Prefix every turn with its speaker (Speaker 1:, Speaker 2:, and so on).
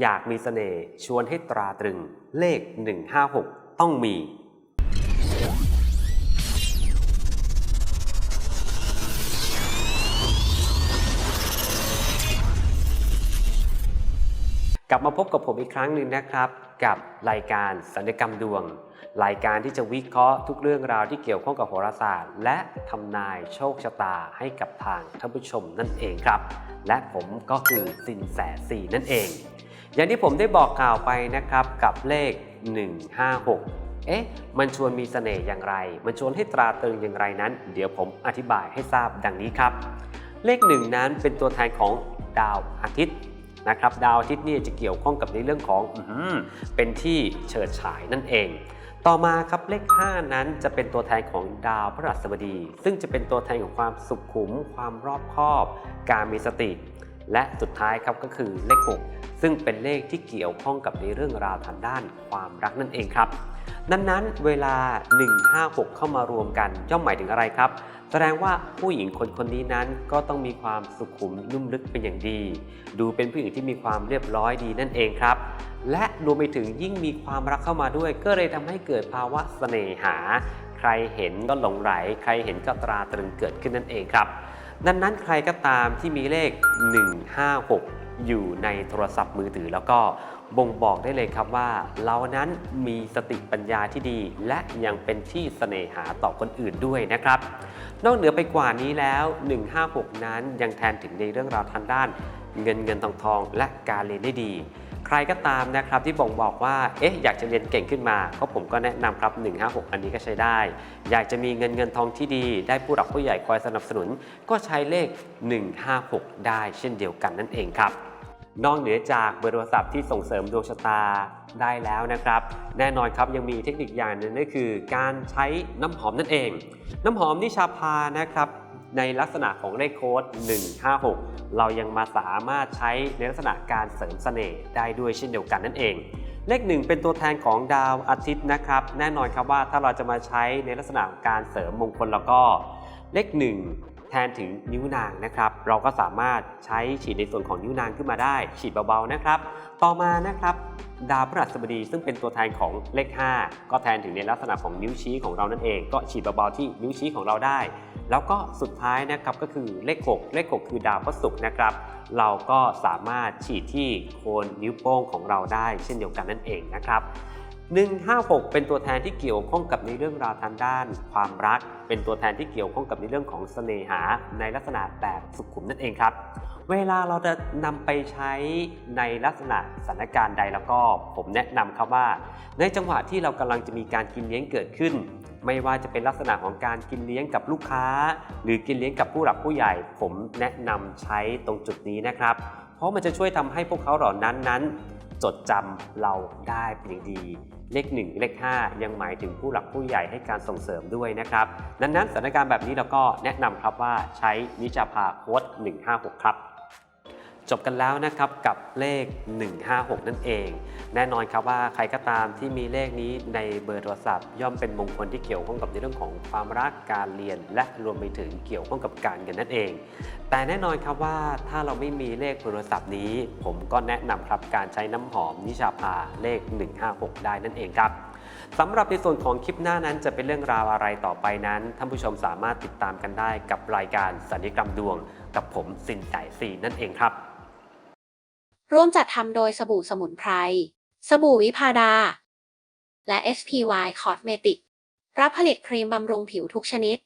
Speaker 1: อยากมีเสน่ห์ชวนให้ตราตรึงเลข 156 ต้องมี กลับมาพบกับผมอีกครั้งหนึ่งนะครับ กับรายการสัญญกรรมดวง รายการที่จะวิเคราะห์ทุกเรื่องราวที่เกี่ยวข้องกับโหราศาสตร์ และทำนายโชคชะตาให้กับทางท่านผู้ชมนั่นเองครับ และผมก็คือสินแสสีนั่นเอง อย่างที่ผมได้บอกกล่าวไปนะครับกับเลข 156 เอ๊ะ มันชวนมีเสน่ห์อย่างไร มันชวนให้ตราตรึงอย่างไรนั้น เดี๋ยวผมอธิบายให้ทราบดังนี้ครับ เลขหนึ่งนั้นเป็นตัวแทนของดาวอาทิตย์นะครับ ดาวอาทิตย์นี่จะเกี่ยวข้องกับในเรื่องของอเป็นที่เฉิดฉายนั่นเองต่อมาครับเลข 5 นั้นจะเป็นตัวแทนของดาวพฤหัสบดี ซึ่งจะเป็นตัวแทนของความสุขุม ความรอบคอบ การมีสติ และสุดท้ายครับก็คือเลข 6 ซึ่งเป็นเลขที่เกี่ยวข้องกับในเรื่องราวทางด้านความรักนั่นเองครับดังนั้นเวลา 156 เข้ามารวมกันย่อมหมายถึงอะไรครับ แสดงว่าผู้หญิงคนคนนี้นั้นก็ต้องมีความสุขุมนุ่มลึกเป็นอย่างดี ดูเป็นผู้หญิงที่มีความเรียบร้อยดีนั่นเองครับ และรวมไปถึงยิ่งมีความรักเข้ามาด้วย ก็เลยทำให้เกิดภาวะเสน่หา ใครเห็นก็หลงไหล ใครเห็นก็ตราตรึงเกิดขึ้นนั่นเองครับ ดังนั้นใครก็ตามที่มีเลข 156 อยู่ในโทรศัพท์มือถือ แล้วก็บ่งบอกได้เลยครับว่า เรานั้นมีสติปัญญาที่ดี และยังเป็นที่เสน่หาต่อคนอื่นด้วยนะครับ นอกเหนือไปกว่านี้แล้ว 156 นั้นยังแทนถึงในเรื่องราวทางด้าน เงินเงินทองทองและการเรียนได้ดี ใครก็ตามนะครับที่บ่งบอกว่า เอ๊ะ อยากจะเรียนเก่งขึ้นมา ก็ผมก็แนะนำครับ 156 อันนี้ก็ใช้ได้ อยากจะมีเงินเงินทองที่ดี ได้ผู้หลักผู้ใหญ่คอยสนับสนุน ก็ใช้เลข 156 ได้เช่นเดียวกันนั่นเองครับ นอกเหนือจากเบอร์โทรศัพท์ที่ส่งเสริมดวงชะตาได้แล้วนะครับ แน่นอนครับยังมีเทคนิคอย่างนึงนั่นคือ การใช้น้ำหอมนั่นเอง น้ำหอมนิชาพานะครับ ในลักษณะของเลขโค้ด 156 เรายังมาสามารถใช้ในลักษณะการเสริมเสน่ห์ได้ด้วยเช่นเดียวกันนั่นเอง เลขหนึ่งเป็นตัวแทนของดาวอาทิตย์นะครับ แน่นอนครับว่าถ้าเราจะมาใช้ในลักษณะการเสริมมงคลแล้วก็ เลขหนึ่งแทนถึงนิ้วนางนะครับ เราก็สามารถใช้ฉีดในส่วนของนิ้วนางขึ้นมาได้ ฉีดเบาๆนะครับ ต่อมานะครับดาวพฤหัสบดีซึ่งเป็นตัวแทนของเลข 5 ก็แทนถึงในลักษณะของนิ้วชี้ของเรานั่นเอง ก็ฉีดเบาๆที่นิ้วชี้ของเราได้ แล้วก็สุดท้ายนะครับก็คือเลข 6 เลข 6 คือดาวพระศุกร์นะครับ เราก็สามารถฉีดที่โคนนิ้วโป้งของเราได้เช่นเดียวกันนั่นเองนะครับ156 เป็นตัวแทนที่เกี่ยวข้องกับในเรื่องราวทางด้าน ความรัก เป็นตัวแทนที่เกี่ยวข้องกับในเรื่องของเสน่หาในลักษณะแบบสุขุมนั่นเองครับ เวลาเราจะนำไปใช้ในลักษณะสถานการณ์ใดแล้วก็ผมแนะนำครับว่า ในจังหวะที่เรากำลังจะมีการกินเลี้ยงเกิดขึ้น ไม่ว่าจะเป็นลักษณะของการกินเลี้ยงกับลูกค้า หรือกินเลี้ยงกับผู้หลักผู้ใหญ่ ผมแนะนำใช้ตรงจุดนี้นะครับ เพราะมันจะช่วยทำให้พวกเขาเหล่านั้นนั้น จดจำเราได้เป็นอย่างดี เลข 1 เลข 5 ยังหมายถึงผู้หลักผู้ใหญ่ให้การส่งเสริมด้วยนะครับดังนั้นสถานการณ์แบบนี้เราก็แนะนำครับว่าใช้นิจาภาโค้ด156 ครับ จบกันแล้วนะครับกับเลข 156 นั่นเอง แน่นอนครับว่าใครก็ตามที่มีเลขนี้ในเบอร์โทรศัพท์ ย่อมเป็นมงคลที่เกี่ยวข้องกับในเรื่องของความรักการเรียน และรวมไปถึงเกี่ยวข้องกับการเงินนั่นเอง แต่แน่นอนครับว่าถ้าเราไม่มีเลขเบอร์โทรศัพท์นี้ ผมก็แนะนำครับการใช้น้ำหอมนิชาภาเลข 156 ได้นั่นเองครับสำหรับในส่วนของคลิปหน้านั้นจะเป็นเรื่องราวอะไรต่อไปนั้นท่านผู้ชมสามารถติดตามกันได้กับรายการสัญญกรรมดวง กับผมสินใจสีนั่นเองครับ
Speaker 2: ร่วมจัดทำโดยสบู่สมุนไพร สบู่วิพาดา และ SPY Cosmetic รับผลิตครีมบำรุงผิวทุกชนิด